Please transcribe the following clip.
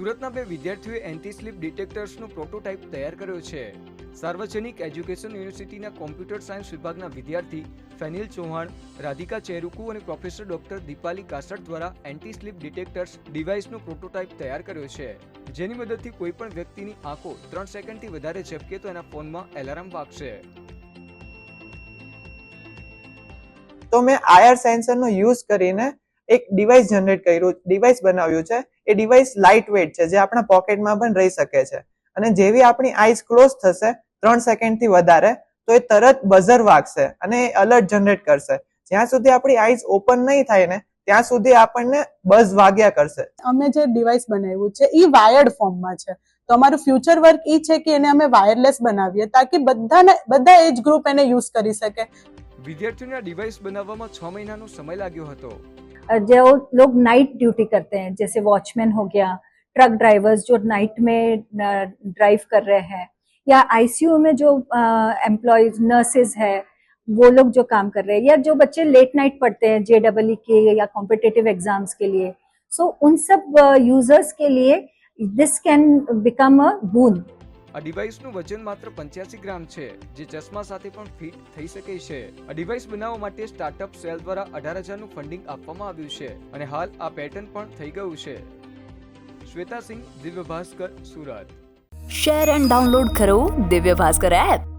સુરતના બે વિદ્યાર્થીઓએ એન્ટી સ્લીપ ડિટેક્ટર્સનું પ્રોટોટાઇપ તૈયાર કર્યો છે. સાર્વજનિક એજ્યુકેશન યુનિવર્સિટીના કોમ્પ્યુટર સાયન્સ વિભાગના વિદ્યાર્થી ફેનિલ ચૌહાણ, રાધિકા ચેરુકુ અને પ્રોફેસર ડોક્ટર દીપાલી કાસટ દ્વારા એન્ટી સ્લીપ ડિટેક્ટર્સ ડિવાઇસનો પ્રોટોટાઇપ તૈયાર કર્યો છે. જેની મદદથી કોઈ પણ વ્યક્તિની આંખો ત્રણ સેકન્ડથી વધારે ઝપકે તો એના ફોનમાં એલાર્મ વાગશે. તો મેં આયર સેન્સરનો યુઝ કરીને એક ડિવાઇસ જનરેટ કર્યું ડિવાઇસ બનાવ્યું છે. એ ડિવાઇસ લાઇટ વેટ છે જે આપણા પોકેટમાં પણ રહી શકે છે. અને જેવી આપણી આઈઝ ક્લોઝ થશે ત્રણ સેકન્ડથી વધારે તો એ તરત બઝર વાગશે અને એ અલર્ટ જનરેટ કરશે. જ્યાં સુધી આપણી આઈઝ ઓપન નહીં થાય ને ત્યાં સુધી આપણને બસ વાગ્યા કરશે. અમે જે ડિવાઇસ બનાવ્યું છે એ વાયર્ડ ફોર્મમાં છે. તો અમારું ફ્યુચર વર્ક એ છે કે એને અમે વાયરલેસ બનાવીએ તાકી બધાને બધા એજ ગ્રુપ એને યુઝ કરી શકે. વિદ્યાર્થીઓના ડિવાઇસ બનાવવામાં છ મહિનાનો સમય લાગ્યો હતો. जो लोग नाइट ड्यूटी करते हैं जैसे वॉचमैन हो गया ट्रक ड्राइवर्स जो नाइट में ड्राइव कर रहे हैं या आईसीयू में जो एम्प्लॉयज़ नर्सेज है वो लोग जो काम कर रहे हैं या जो बच्चे लेट नाइट पढ़ते हैं जे डबल के या कॉम्पिटेटिव एग्ज़ाम्स के लिए। सो so, उन सब यूज़र्स के लिए this can become a boon આ ડિવાઇસનું વજન માત્ર પંચ્યાસી ગ્રામ છે, જે ચશ્મા સાથે પણ ફિટ થઈ શકે છે. આ ડિવાઇસ બનાવવા માટે સ્ટાર્ટઅપ સેલ દ્વારા અઢાર હજારનું ફંડિંગ આપવામાં આવ્યું છે અને હાલ આ પેટર્ન પણ થઈ ગયું છે. Shweta Singh Divya Bhaskar Surat. Share and download કરો દિવ્ય ભાસ્કર એપ